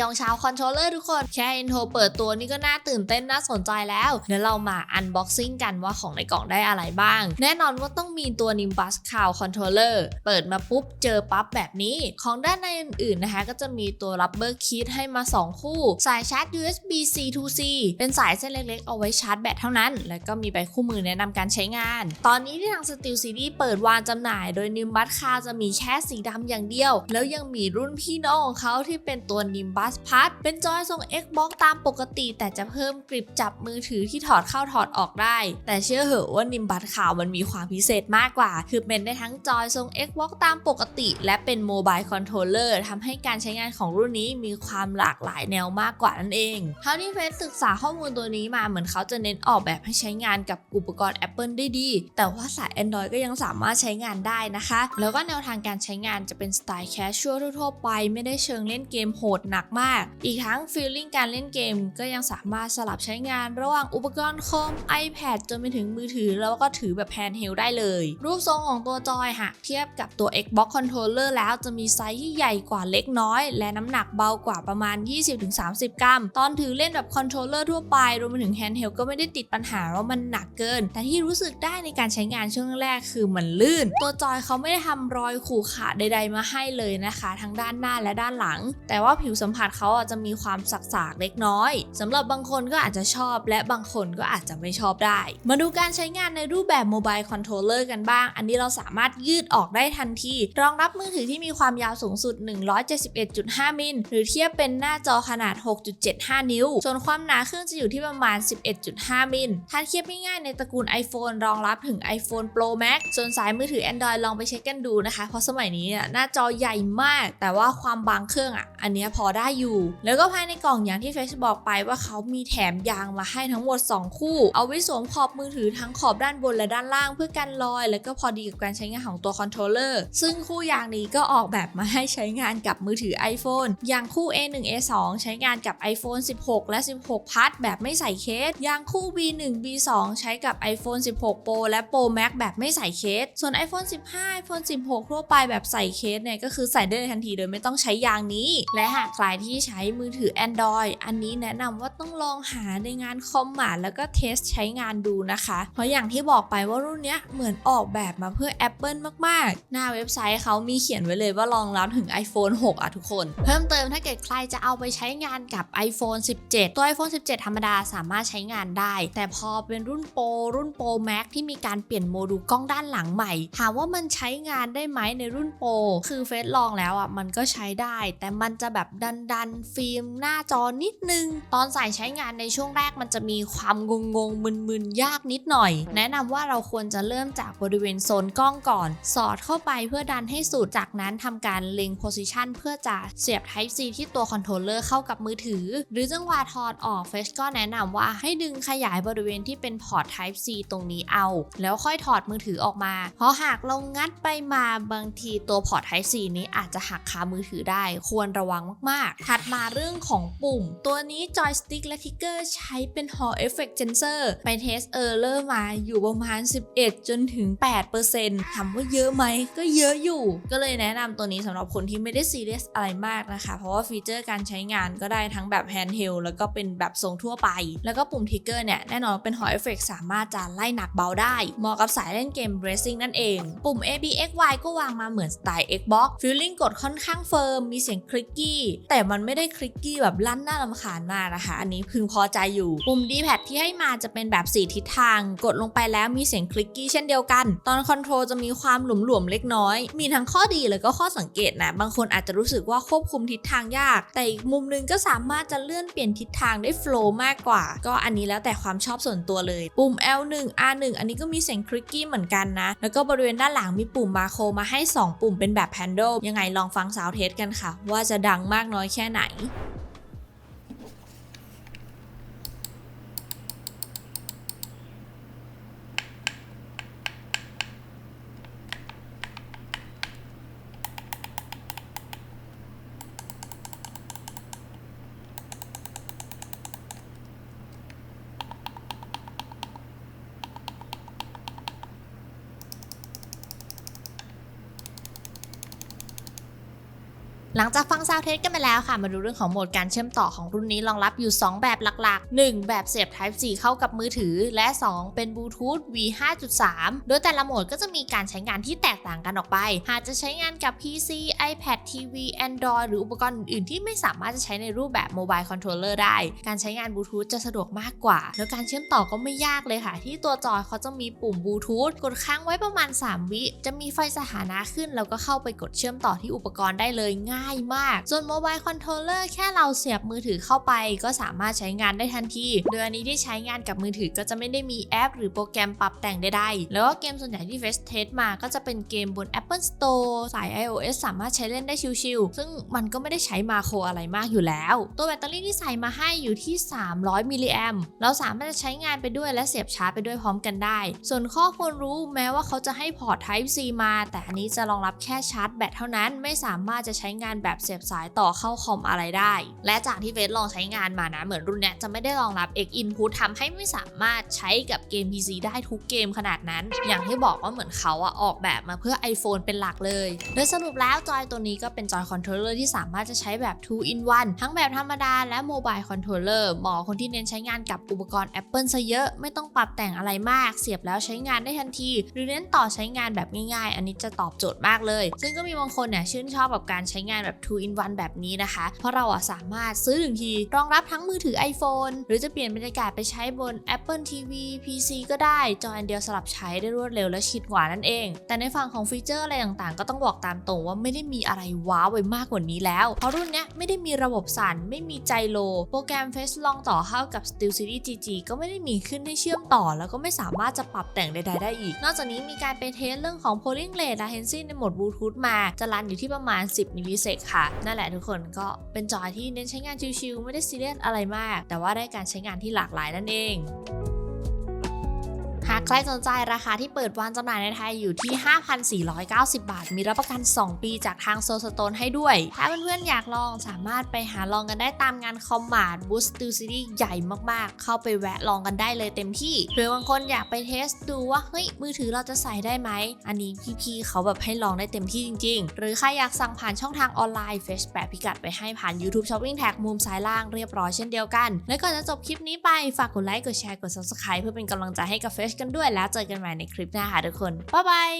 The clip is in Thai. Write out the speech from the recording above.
ยองชาวคอนโทรลเลอร์ทุกคน แค่อินโทรเปิดตัวนี่ก็น่าตื่นเต้นน่าสนใจแล้วเดี๋ยวเรามาอันบ็อกซิ่งกันว่าของในกล่องได้อะไรบ้าง แน่นอนว่าต้องมีตัว Nimbus Cloud Controller เปิดมาปุ๊บเจอปั๊บแบบนี้ ของด้านในอื่นๆนะคะก็จะมีตัว Rubber Kit ให้มา 2 คู่ สายชาร์จ USB C to C เป็นสายเส้นเล็กๆ เอาไว้ชาร์จแบตเท่านั้น แล้วก็มีใบคู่มือแนะนำการใช้งาน ตอนนี้ที่ทาง Steel Series เปิดวางจำหน่าย โดย Nimbus Cloud จะมีแค่สีดำอย่างเดียว แล้วยังมีรุ่นพี่น้องของเขาที่เป็นตัว Nimbus p a d เป็นจอยทรง Xbox ตามปกติ แต่จะเพิ่มกริบจับมือถือที่ถอดเข้าถอดออกได้ แต่เชื่อเหอะว่า Nimbus Cloud มันมีความพิเศษมากกว่า คือเป็นได้ทั้งจอยทรง Xbox ตามปกติ และเป็นโมบายคอนโทรลเลอร์ทำให้การใช้งานของรุ่นนี้มีความหลากหลายแนวมากกว่านั่นเองเท่าที่เฟซศึกษาข้อมูลตัวนี้มาเหมือนเขาจะเน้นออกแบบให้ใช้งานกับอุปกรณ์ Apple ได้ดี แต่ว่าสาย Android ก็ยังสามารถใช้งานได้นะคะ แล้วก็แนวทางการใช้งานจะเป็นสไตล์แคชชวลทั่วไป ไม่ได้เชิงเล่นเกมโหดหนักมากอีกทั้งฟีลลิ่งการเล่นเกมก็ยังสามารถสลับใช้งานระหว่างอุปกรณ์คอม iPad จนไปถึงมือถือแล้วก็ถือแบบแฮนด์เฮลได้เลย รูปทรงของตัวจอยหากเทียบกับตัว Xbox Controller แล้วจะมีไซส์ที่ใหญ่กว่าเล็กน้อย และน้ำหนักเบากว่าประมาณ 20-30 กรัม ตอนถือเล่นแบบคอนโทรลเลอร์ทั่วไป รวมไปถึงแฮนด์เฮลก็ไม่ได้ติดปัญหาว่ามันหนักเกิน แต่ที่รู้สึกได้ในการใช้งานช่วงแรกคือมันลื่น ตัวจอยเขาไม่ได้ทำรอยขูดขาดใด ๆ มาให้เลยนะคะ ทั้งด้านหน้าและด้านหลัง แต่ว่าผิวสัมผัสเขาอะจะมีความสักๆเล็กน้อยสำหรับบางคนก็อาจจะชอบ และบางคนก็อาจจะไม่ชอบได้ มาดูการใช้งานในรูปแบบโมบายคอนโทรลเลอร์กันบ้าง อันนี้เราสามารถยืดออกได้ทันที รองรับมือถือที่มีความยาวสูงสุด 171.5 มิล หรือเทียบเป็นหน้าจอขนาด 6.75 นิ้ว ส่วนความหนาเครื่องจะอยู่ที่ประมาณ 11.5 มิล ถ้าเทียบง่ายๆในตระกูล iPhone รองรับถึง iPhone Pro Max ส่วนสายมือถือ Android ลองไปเช็คกันดูนะคะ เพราะสมัยนี้เนี่ยหน้าจอใหญ่มาก แต่ว่าความบางเครื่องอะ อันนี้พอได้อยู่ แล้วก็ภายในกล่องอย่างที่เฟซบอกไปว่าเขามีแถมยางมาให้ทั้งหมด 2 คู่ เอาไว้สวมขอบมือถือทั้งขอบด้านบนและด้านล่างเพื่อกันรอย แล้วก็พอดีกับการใช้งานของตัวคอนโทรลเลอร์ซึ่งคู่ยางนี้ก็ออกแบบมาให้ใช้งานกับมือถือ iPhone อย่างคู่ A1 A2 ใช้งานกับ iPhone 16 และ 16 Plus แบบไม่ใส่เคส อย่างคู่ B1 B2 ใช้กับ iPhone 16 Pro และ Pro Max แบบไม่ใส่เคส ส่วน iPhone 15 iPhone 16 ทั่วไปแบบใส่เคสเนี่ยก็คือใส่ได้ทันทีโดยไม่ต้องใช้ยางนี้ และหากใครที่ใช้มือถือ Android อันนี้แนะนำว่าต้องลองหาในงานคอมมาแล้วก็เทสใช้งานดูนะคะ เพราะอย่างที่บอกไปว่ารุ่นเนี้ยเหมือนออกแบบมาเพื่อ Apple มากๆ หน้าเว็บไซต์เขามีเขียนไว้เลยว่ารองรับถึง iPhone 6 อะทุกคน เพิ่มเติมถ้าเกิดใครจะเอาไปใช้งานกับ iPhone 17 ตัว iPhone 17 ธรรมดาสามารถใช้งานได้ แต่พอเป็นรุ่นโปรรุ่นโปร Max ที่มีการเปลี่ยนโมดูลกล้องด้านหลังใหม่ ถามว่ามันใช้งานได้ไหมในรุ่นโปรคือเฟซลองแล้วอะมันก็ใช้ได้ แต่มันจะแบบดันดันฟิล์มหน้าจอนิดนึง ตอนใส่ใช้งานในช่วงแรกมันจะมีความงงงมึนๆ ยากนิดหน่อย แนะนำว่าเราควรจะเริ่มจากบริเวณโซนกล้องก่อน สอดเข้าไปเพื่อดันให้สุด จากนั้นทำการเล็งโพซิชันเพื่อจะเสียบ Type C ที่ตัวคอนโทรลเลอร์เข้ากับมือถือ หรือจังหวะถอดออกเฟชก็แนะนำว่าให้ดึงขยายบริเวณที่เป็นพอร์ต Type C ตรงนี้เอา แล้วค่อยถอดมือถือออกมา เพราะหากเรางัดไปมาบางทีตัวพอร์ต Type C นี้อาจจะหักคามือถือได้ ควรระวังมากๆถัดมาเรื่องของปุ่ม ตัวนี้จอยสติ๊กและทิกเกอร์ใช้เป็น Hall Effect Sensor ไปเทสเออร์เลอร์มาอยู่ประมาณ 11 จนถึง 8%ถามว่าเยอะไหม ก็เยอะอยู่ ก็เลยแนะนำตัวนี้สำหรับคนที่ไม่ได้ซีเรียสอะไรมากนะคะ เพราะว่าฟีเจอร์การใช้งานก็ได้ทั้งแบบแฮนด์เฮลแล้วก็เป็นแบบทรงทั่วไป แล้วก็ปุ่มทิกเกอร์เนี่ยแน่นอนเป็น Hall Effect สามารถจะไล่หนักเบาได้เหมาะกับสายเล่นเกม Racing นั่นเอง ปุ่ม A B X Y ก็วางมาเหมือนสไตล์ Xbox ฟีลลิ่งกดค่อนข้างเฟิร์มมีเสียงคลิกกี้แต่มันไม่ได้คลิกกี้แบบลั่นหน้าลำคาญมากนะคะ อันนี้พึงพอใจอยู่ปุ่ม D pad ที่ให้มาจะเป็นแบบ 4 ทิศทาง กดลงไปแล้วมีเสียงคลิกกี้เช่นเดียวกัน ตอนคอนโทรลจะมีความหลวมๆเล็กน้อย มีทั้งข้อดีแล้วก็ข้อสังเกตนะ บางคนอาจจะรู้สึกว่าควบคุมทิศทางยาก แต่อีกมุมหนึงก็สามารถจะเลื่อนเปลี่ยนทิศทางได้โฟล์มากกว่า ก็อันนี้แล้วแต่ความชอบส่วนตัวเลย ปุ่ม L1 R1 อันนี้ก็มีเสียงคลิกกี้เหมือนกันนะ แล้วก็บริเวณด้านหลังมีปุ่มมาโครมาให้ 2 ปุ่มเป็นแบบแพนโดยังไงลองฟังสาวเทสกันค่ะ ว่าจะดังมากน้อยแค่แค่ไหน หลังจากฟังซาวเทสกันไปแล้วค่ะ มาดูเรื่องของโหมดการเชื่อมต่อของรุ่นนี้รองรับอยู่ 2 แบบหลักๆ 1 แบบเสียบ Type C เข้ากับมือถือ และ 2 เป็นบลูทูธ V 5.3 โดยแต่ละโหมดก็จะมีการใช้งานที่แตกต่างกันออกไป หากจะใช้งานกับ PC iPad TV Android หรืออุปกรณ์อื่นๆ ที่ไม่สามารถจะใช้ในรูปแบบโมบายคอนโทรลเลอร์ได้ การใช้งานบลูทูธจะสะดวกมากกว่า แล้วการเชื่อมต่อก็ไม่ยากเลยค่ะ ที่ตัวจอยเขาจะมีปุ่มบลูทูธกดค้างไว้ประมาณ 3 วิ จะมีไฟสถานะขึ้นแล้วก็เข้าไปกดเชื่อมต่อที่อุปกรณ์ได้เลยง่ายมาก ส่วนโมบายคอนโทรลเลอร์แค่เราเสียบมือถือเข้าไป ก็สามารถใช้งานได้ทันที โดยอันนี้ที่ใช้งานกับมือถือก็จะไม่ได้มีแอป หรือโปรแกรมปรับแต่งใดๆ แล้วก็เกมส่วนใหญ่ที่เฟสเทสมาก็จะเป็นเกมบน Apple Store สาย iOS สามารถใช้เล่นได้ชิวๆ ซึ่งมันก็ไม่ได้ใช้มาโครอะไรมากอยู่แล้ว ตัวแบตเตอรี่ที่ใส่มาให้อยู่ที่ 300มิลลิแอมเราสามารถจะใช้งานไปด้วยและเสียบชาร์จไปด้วยพร้อมกันได้ ส่วนข้อควรรู้แม้ว่าเขาจะให้พอร์ต Type C มา แต่อันนี้จะรองรับแค่ชาร์จแบตเท่านั้น ไม่สามารถจะใช้งานแบบเสียบสายต่อเข้าคอมอะไรได้ และจากที่เฟสลองใช้งานมานะ เหมือนรุ่นเนี้ยจะไม่ได้รองรับ X Input ทำให้ไม่สามารถใช้กับเกม PC ได้ทุกเกมขนาดนั้น อย่างที่บอกว่าเหมือนเขาอะออกแบบมาเพื่อ iPhone เป็นหลักเลย โดยสรุปแล้วจอยตัวนี้ก็เป็นจอยคอนโทรลเลอร์ที่สามารถจะใช้แบบ 2 in 1ทั้งแบบธรรมดาและโมบายคอนโทรลเลอร์เหมาะคนที่เน้นใช้งานกับอุปกรณ์ Apple ซะเยอะ ไม่ต้องปรับแต่งอะไรมาก เสียบแล้วใช้งานได้ทันที หรือเน้นต่อใช้งานแบบง่ายๆ อันนี้จะตอบโจทย์มากเลย ซึ่งก็มีบางคนเนี่ยชื่นชอบกับการใช้งานแบบ 2 in 1 แบบนี้นะคะ เพราะเราอะสามารถซื้อถึงที รองรับทั้งมือถือ iPhone หรือจะเปลี่ยนบรรยากาศไปใช้บน Apple TV PC ก็ได้ จออันเดียวสลับใช้ได้รวดเร็วและชิดกว่านั่นเอง แต่ในฝั่งของฟีเจอร์อะไรต่างๆ ก็ต้องบอกตามตรงว่าไม่ได้มีอะไรว้าวไปมากกว่านี้แล้ว เพราะรุ่นเนี้ยไม่ได้มีระบบสั่นไม่มีใจโล โปรแกรม Face ลองต่อเข้ากับ Steel Series GG ก็ไม่ได้มีขึ้นให้เชื่อมต่อ แล้วก็ไม่สามารถจะปรับแต่งใดๆได้อีก นอกจากนี้มีการไปเทสเรื่องของ polling rate latency ในโหมดบลูทูธมาจะรันอยู่ที่ประมาณ 10มิลลิเซกค่ะ นั่นแหละทุกคนก็เป็นจอที่เน้นใช้งานชิวๆไม่ได้ซีเรียสอะไรมาก แต่ว่าได้การใช้งานที่หลากหลายนั่นเอง ใครสนใจราคาที่เปิดวางจำหน่ายในไทยอยู่ที่ 5,490 บาท มีรับประกัน 2 ปีจากทางโซสโตนให้ด้วย ถ้าเพื่อนๆอยากลองสามารถไปหาลองกันได้ตามงานคอมมาร์ทบูสตูซิตี้ใหญ่มากๆ เข้าไปแวะลองกันได้เลยเต็มที่ หรือบางคนอยากไปเทสดูว่าเฮ้ยมือถือเราจะใส่ได้ไหม อันนี้พี่ๆเขาแบบให้ลองได้เต็มที่จริง ๆ หรือใครอยากสั่งผ่านช่องทางออนไลน์เฟซแปะพิกัดไปให้ผ่าน YouTube Shopping Tag มุมซ้ายล่างเรียบร้อยเช่นเดียวกัน และก่อนจะจบคลิปนี้ไปฝากกดไลค์กดแชร์กด Subscribe เพื่อเป็นกำลังใจให้กับเฟซกันด้วยแล้วเจอกันใหม่ในคลิปหน้าค่ะทุกคนบ๊ายบาย